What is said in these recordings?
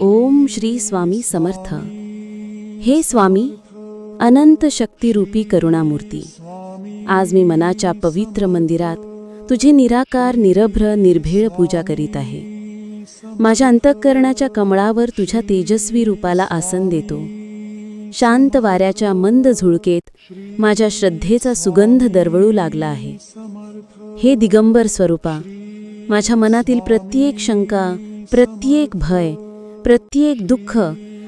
ओम श्री स्वामी समर्थ. हे स्वामी अनंत शक्तिरूपी करुणामूर्ती. आज मी मनाच्या पवित्र मंदिरात तुझी निराकार निरभ्र निर्भेळ पूजा करीत आहे. माझ्या अंतःकरणाच्या कमळावर तुझ्या तेजस्वी रूपाला आसन देतो. शांत वाऱ्याच्या मंद झुळकेत माझ्या श्रद्धेचा सुगंध दरवळू लागला आहे. हे दिगंबर स्वरूपा माझ्या मनातील प्रत्येक शंका प्रत्येक भय प्रत्येक दुःख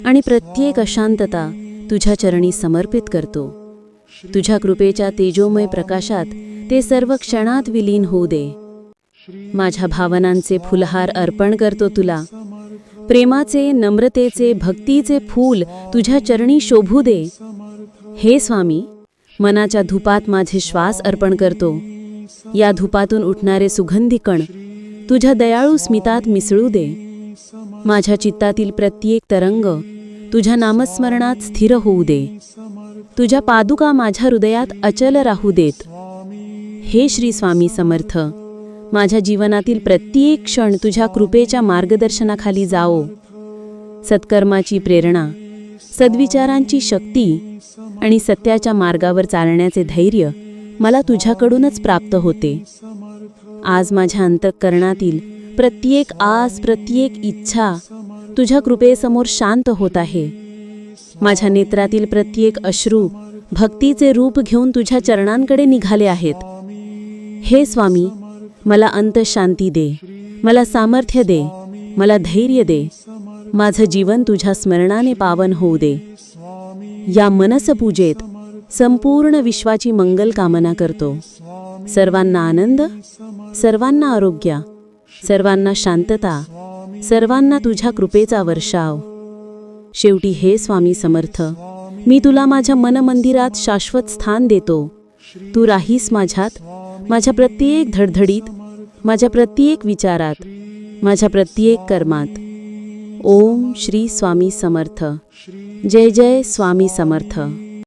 आणि प्रत्येक अशांतता तुझ्या चरणी समर्पित करतो. तुझ्या कृपेच्या तेजोमय प्रकाशात ते सर्व क्षणात विलीन होऊ दे. माझ्या भावनांचे फुलहार अर्पण करतो तुला. प्रेमाचे नम्रतेचे भक्तीचे फूल तुझ्या चरणी शोभू दे. हे स्वामी मनाच्या धुपात माझे श्वास अर्पण करतो. या धुपातून उठणारे सुगंधी कण तुझ्या दयाळू स्मितात मिसळू दे. माझ्या चित्तातील प्रत्येक तरंग तुझ्या नामस्मरणात स्थिर होऊ दे. तुझ्या पादुका माझ्या हृदयात अचल राहू देत. हे श्री स्वामी समर्थ माझ्या जीवनातील प्रत्येक क्षण तुझ्या कृपेच्या मार्गदर्शनाखाली जाओ. सत्कर्माची प्रेरणा सद्विचारांची शक्ती आणि सत्याच्या मार्गावर चालण्याचे धैर्य मला तुझ्याकडूनच प्राप्त होते. आज माझ्या अंतःकरणातील प्रत्येक आस प्रत्येक इच्छा तुझ्या कृपेसमोर शांत होत आहे. माझ्या नेत्रातील प्रत्येक अश्रू भक्तीचे रूप घेऊन तुझ्या चरणांकडे निघाले आहेत. हे स्वामी मला अंतशांती दे मला सामर्थ्य दे मला धैर्य दे. माझं जीवन तुझ्या स्मरणाने पावन होऊ दे. या मनसपूजेत संपूर्ण विश्वाची मंगल कामना करतो. सर्वांना आनंद सर्वांना आरोग्य सर्वांना शांतता सर्वांना तुझ्या कृपेचा वर्षाव. शेवटी हे स्वामी समर्थ मी तुला माझ्या मनमंदिरात शाश्वत स्थान देतो. तू राहीस माझ्यात माझ्या प्रत्येक धडधडीत माझ्या प्रत्येक विचारात माझ्या प्रत्येक कर्मात. ओम श्री स्वामी समर्थ. जय जय स्वामी समर्थ.